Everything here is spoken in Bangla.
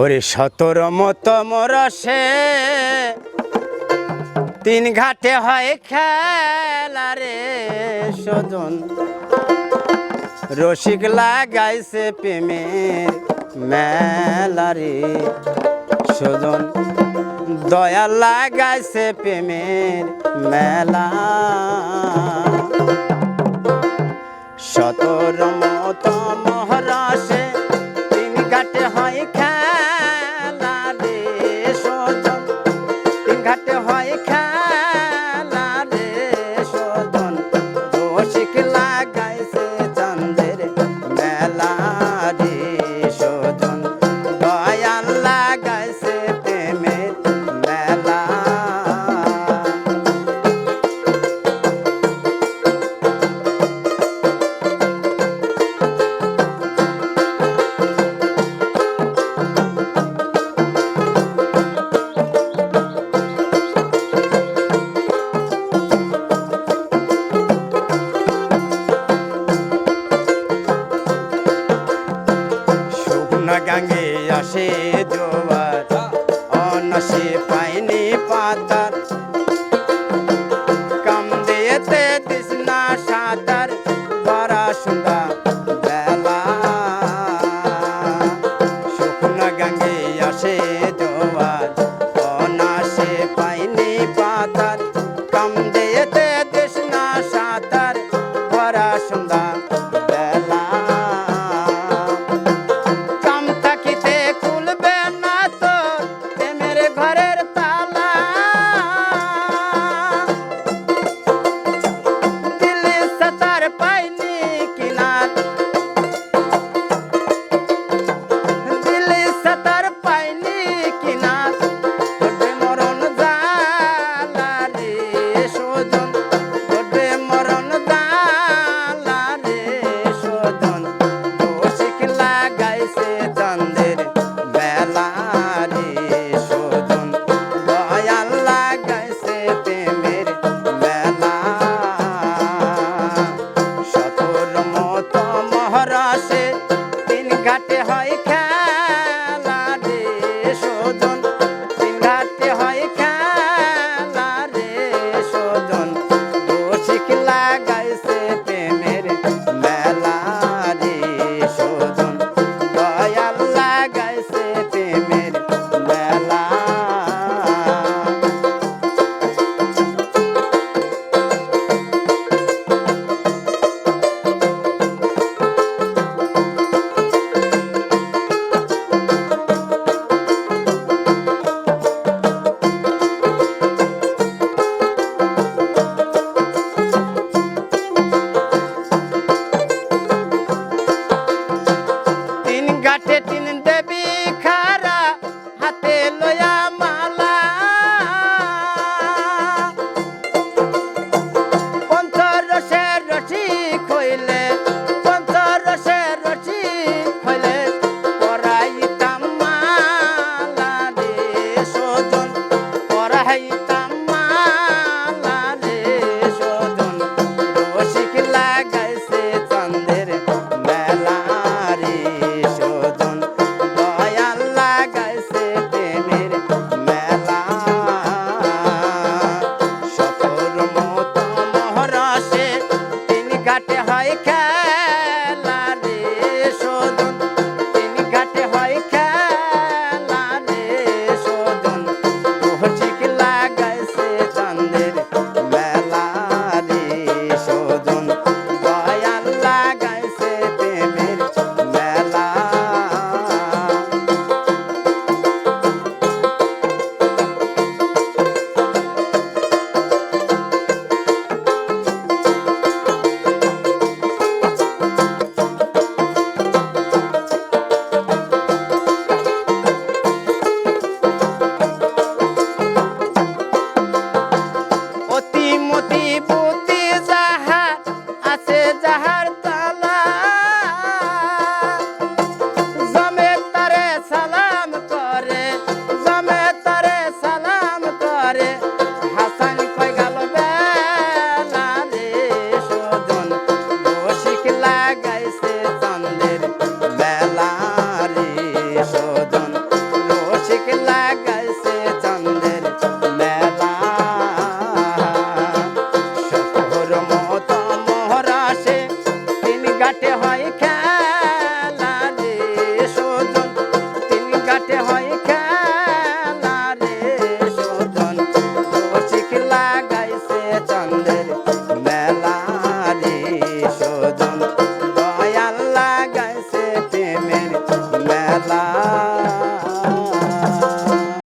ওরে সতর মতো মরসে তিন ঘাটে হয় খেলা রে সজন। রসিক লাগাইছে প্রেমের মেলা রে সজন। দয়া লাগাইছে প্রেমের মেলা। সতর গাঙ্গে আসে জোয়ার। অনসে পাইনি পাতার। কাম দিয়েতে তৃষ্ণা সাঁতার, ভরা সুন্দর বেলা। শুকনো গাঙ্গে আসে জোয়ার। অনাসে পাইনি